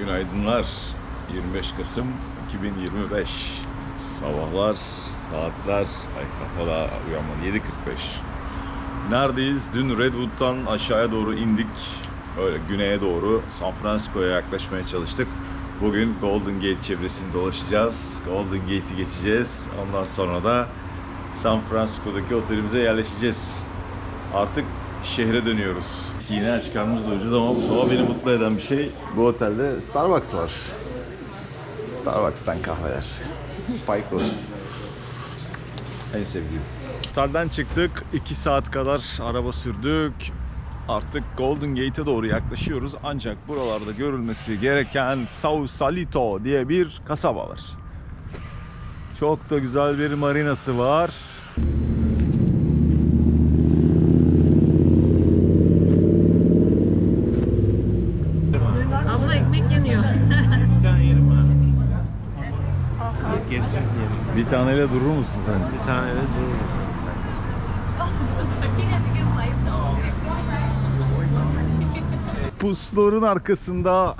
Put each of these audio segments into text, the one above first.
Günaydınlar. 25 Kasım 2025. Sabahlar, saatler, ay kafada uyanmadı. 7.45. Neredeyiz? Dün Redwood'dan aşağıya doğru indik. Öyle güneye doğru San Francisco'ya yaklaşmaya çalıştık. Bugün Golden Gate çevresini dolaşacağız. Golden Gate'i geçeceğiz. Ondan sonra da San Francisco'daki otelimize yerleşeceğiz. Artık şehre dönüyoruz. Yine aç karnımız doyacağız ama bu sabah beni mutlu eden bir şey bu otelde Starbucks var. Starbucks'tan kahveler. Pike En sevdiğim. Otelden çıktık. 2 saat kadar araba sürdük. Artık Golden Gate'e doğru yaklaşıyoruz. Ancak buralarda görülmesi gereken Sausalito diye bir kasaba var. Çok da güzel bir marinası var. Abla ekmek yanıyor. Bir tane yerim ben. Geçsin diyelim. Bir taneyle durur musun sen? Bir tane de dururum. Pusların arkasında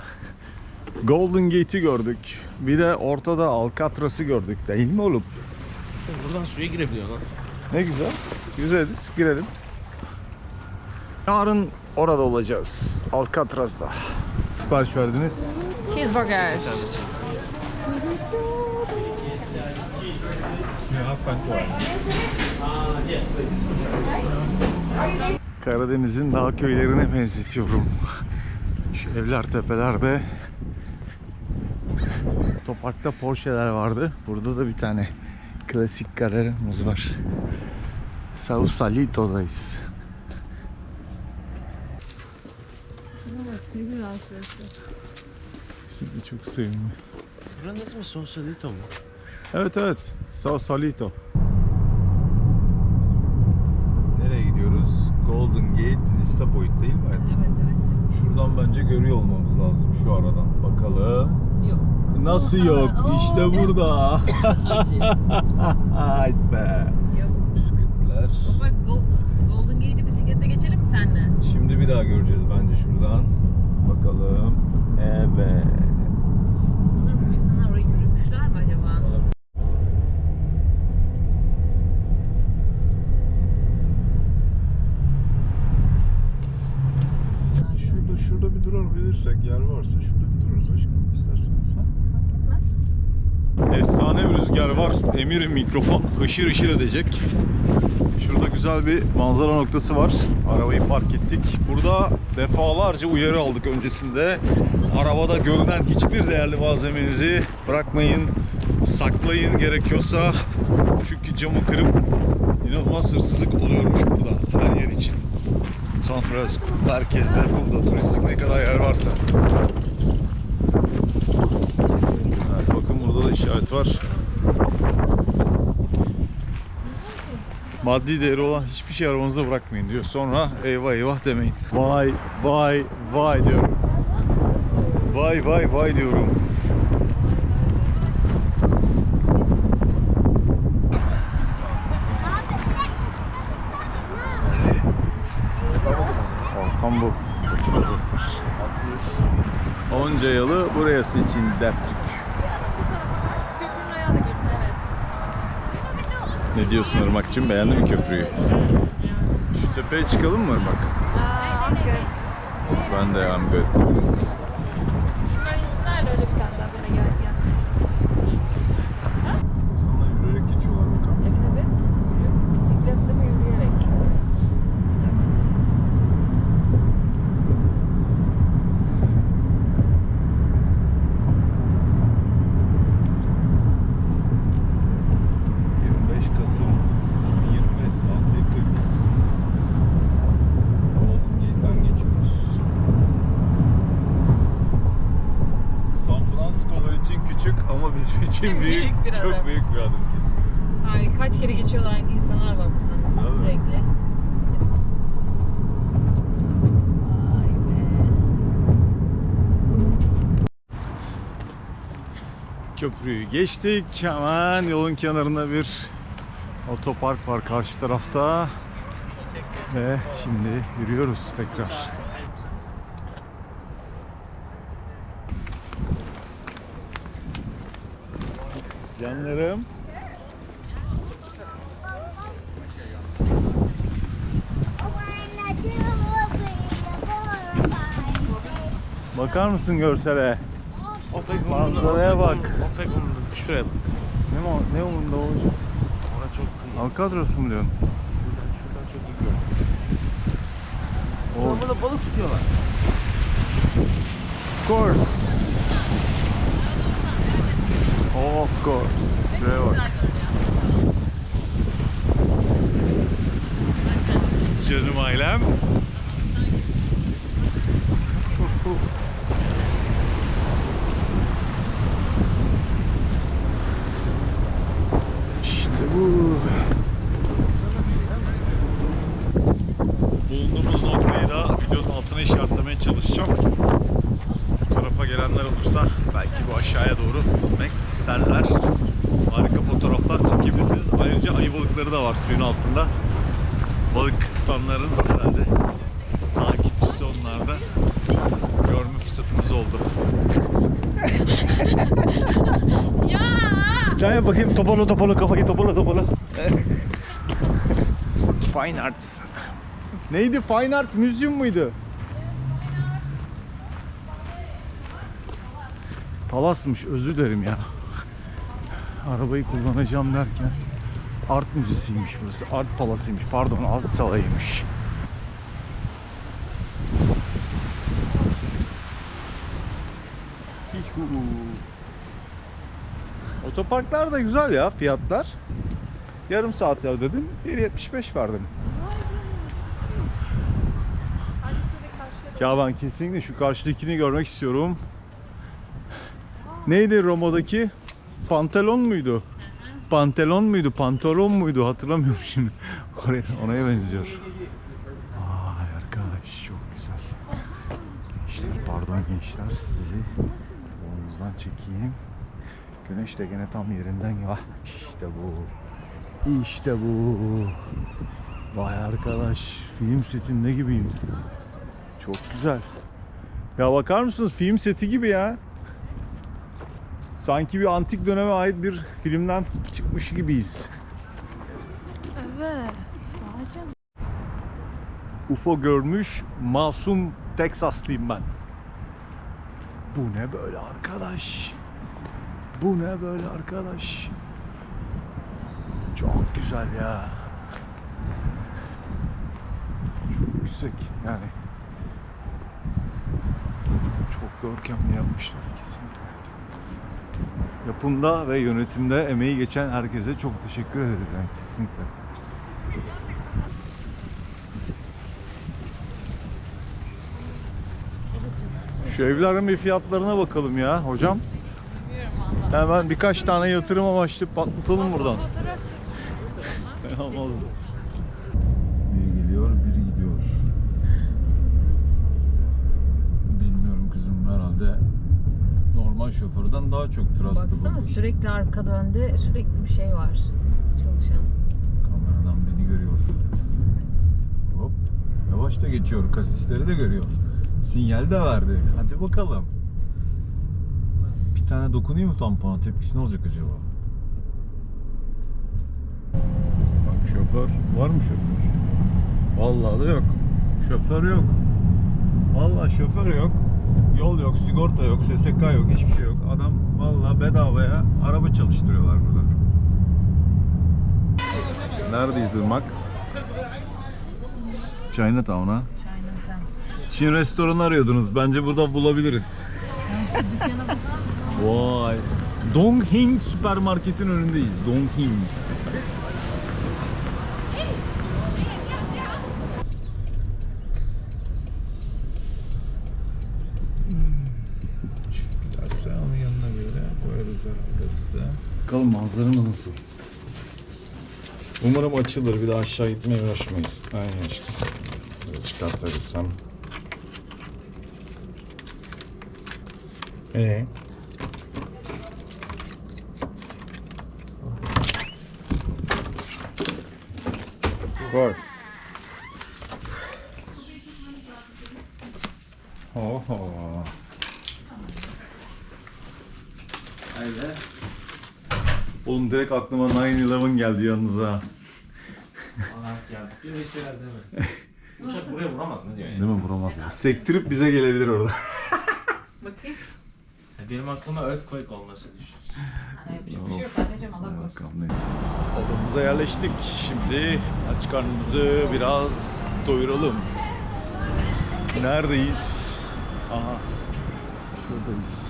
Golden Gate'i gördük. Bir de ortada Alcatraz'ı gördük. Değil mi oğlum? Buradan suya girebiliyor lan. Ne güzel. Güzeliz. Girelim. Yarın orada olacağız. Alcatraz'da. Sipariş verdiniz. Cheeseburger. Karadeniz'in dağ köylerine benzetiyorum. Şu evler tepelerde. Topakta Porsche'ler vardı. Burada da bir tane klasik galerimiz var. Sausalito'dayız. Sizi çok sevimli. Buranın ismi Sonsolito mu? Evet evet. Sausalito. Nereye gidiyoruz? Golden Gate Vista Point değil mi? Evet evet. Şuradan bence görüyor olmamız lazım şu aradan. Bakalım. Yok. Nasıl yok? İşte burada. Haydi be. Yok. Bisikletler. Bak Go- Golden Gate'i bisikletle geçelim mi senle? Şimdi bir daha göreceğiz bence şuradan. Bakalım. Evet. Sanırım bu insanlar oraya yürümüşler mi acaba? Şurada bir durabilirsek yer varsa şurada bir dururuz aşkım isterseniz. Ha? Fark etmez. Efsane bir rüzgar var. Emir mikrofon hışır hışır edecek. Şurada güzel bir manzara noktası var. Arabayı park ettik. Burada defalarca uyarı aldık öncesinde. Arabada görünen hiçbir değerli malzemenizi bırakmayın. Saklayın gerekiyorsa. Çünkü camı kırıp inanılmaz hırsızlık oluyormuş burada her yer için. Francisco merkezde burada turistik ne kadar yer varsa. Evet, bakın burada da işaret var. Maddi değeri olan hiçbir şey arabanıza bırakmayın diyor. Sonra eyvah eyvah demeyin. Vay vay vay diyorum. Vay vay vay diyorum. Ortam bu. Dostlar dostlar. Onca yılı burası için derttik. Ne diyorsun Irmak'cığım? Beğendin mi köprüyü? Şu tepeye çıkalım mı Irmak? Ben de I'm good. Şunlar insinler de öyle bir tane daha böyle gel gel. İnsanlar yürüyerek geçiyorlar bakar Evet evet. Yürüyüp bisikletle mi yürüyerek? Kasım 2025 saat 1.40 Golden Gate'den geçiyoruz. San Francisco'lar için küçük ama bizim için Çok büyük, büyük bir çok adım. büyük bir adım kesin. Hayır kaç kere geçiyorlar insanlar var buradan Tabii. sürekli. Köprüyü geçtik. Hemen yolun kenarında bir otopark var karşı tarafta. Ve şimdi yürüyoruz tekrar. Canlarım. Bakar mısın görsele? Manzaraya bak. Opek umurunda. Şuraya bak. Ne, mo- ne umurunda olacak? Orada çok kıyı. Alcatraz mı diyorsun? Buradan şuradan çok iyi görünüyor. Oh, Burada balık tutuyorlar. of course. Of course. Şuraya bak. Canım ailem. Doğru gitmek isterler. Harika fotoğraflar çekebilirsiniz. Ayrıca ayı balıkları da var suyun altında. Balık tutanların herhalde takipçisi onlarda görme fırsatımız oldu. Ya! Sen yap bakayım topala topala kafayı topala topala. Fine Arts. Neydi? Fine Art Museum muydu? Palasmış özür dilerim ya. Arabayı kullanacağım derken art müzesiymiş burası. Art palasıymış. Pardon alt salayıymış. Otoparklar da güzel ya fiyatlar. Yarım saat ya dedim. 1.75 verdim. Ya ben kesinlikle şu karşıdakini görmek istiyorum. Neydi Roma'daki? Pantalon muydu? Pantalon muydu? Pantolon muydu? Hatırlamıyorum şimdi. Oraya, ona benziyor. Vay arkadaş çok güzel. Gençler pardon gençler sizi omuzdan çekeyim. Güneş de gene tam yerinden ya. İşte bu. İşte bu. Vay arkadaş film setinde gibiyim. Çok güzel. Ya bakar mısınız film seti gibi ya. Sanki bir antik döneme ait bir filmden çıkmış gibiyiz. Evet. UFO görmüş masum Teksaslıyım ben. Bu ne böyle arkadaş? Bu ne böyle arkadaş? Çok güzel ya. Çok yüksek yani. Çok görkemli yapmışlar. Yapımda ve yönetimde emeği geçen herkese çok teşekkür ederiz yani kesinlikle. Şu evlerin bir fiyatlarına bakalım ya hocam. Hemen birkaç tane yatırım amaçlı patlatalım buradan. Fena olmazdı. Normal şoförden daha çok trustable. Baksana sürekli arkada önde sürekli bir şey var. Çalışan. Kameradan beni görüyor. Hop. Yavaş da geçiyor. Kasisleri de görüyor. Sinyal de verdi. Hadi bakalım. Bir tane dokunayım mı tampona? Tepkisi ne olacak acaba? Bak şoför. Var mı şoför? Vallahi da yok. Şoför yok. Vallahi şoför yok. Yol yok, sigorta yok, SSK yok, hiçbir şey yok. Adam vallahi bedavaya araba çalıştırıyorlar burada. Neredeyiz Irmak? Chinatown'a. Chinatown. Çin restoranı arıyordunuz. Bence burada bulabiliriz. Vay. Donghing süpermarketin önündeyiz. Donghing. Bakalım manzaramız nasıl? Umarım açılır. Bir daha aşağı gitmeye uğraşmayız. Aynen işte. Böyle çıkartabilirsem. Ee? Var. Oho. Oğlum direkt aklıma 9-11 geldi yanınıza. Aa geldi. Bir de şeyler deme. Uçak buraya vuramaz ne diyor yani? Değil mi? Vuramaz ya. Sektirip bize gelebilir orada. Bakayım. Benim aklıma earthquake olması düşüyor. Yapacak bir şey yok anneciğim Allah korusun. Bakalım ne? Odamıza yerleştik. Şimdi aç karnımızı biraz doyuralım. Neredeyiz? Aha. Şuradayız.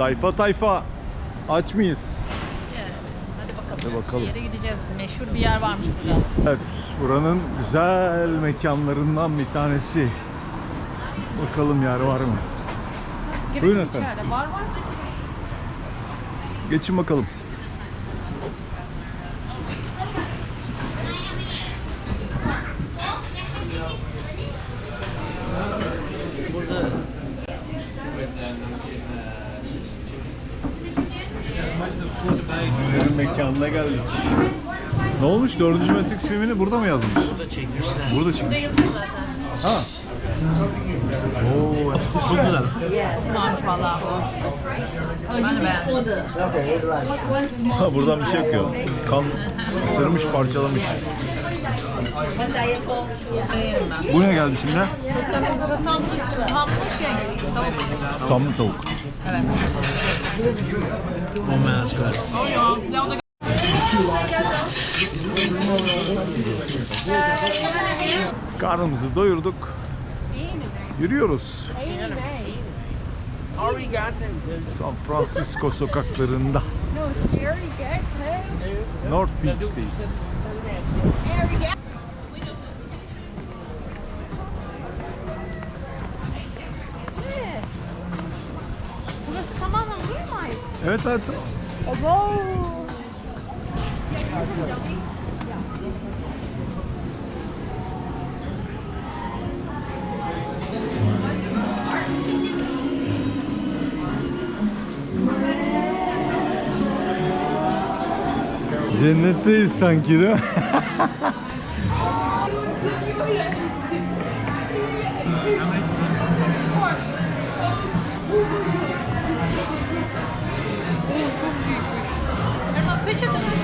Tayfa tayfa. Aç mıyız? Yes. Hadi bakalım. Hadi bakalım. Bir yere gideceğiz. Meşhur bir yer varmış burada. Evet, buranın güzel mekanlarından bir tanesi. Bakalım yer var mı? Girelim Buyurun efendim. içeride. Var var. Geçin bakalım. Olmuş? Dördüncü Matrix filmini burada mı yazmış? burada çekmişler. Burada Burada çıkmış. yazıyor zaten. Ha. Oo. Çok güzel. Güzelmiş. Ben de beğendim. Ha, buradan bir şey yakıyor. Kan ısırmış, parçalamış. Bu ne geldi şimdi? Susamlı şey. Tavuk. Samlı tavuk. Evet. Oh man, that's good. O ya. Karnımızı doyurduk. Yürüyoruz. San Francisco sokaklarında. North Beach'teyiz. Burası tamamen? Evet evet. Cennetteyiz sanki değil mi? Вы что-то не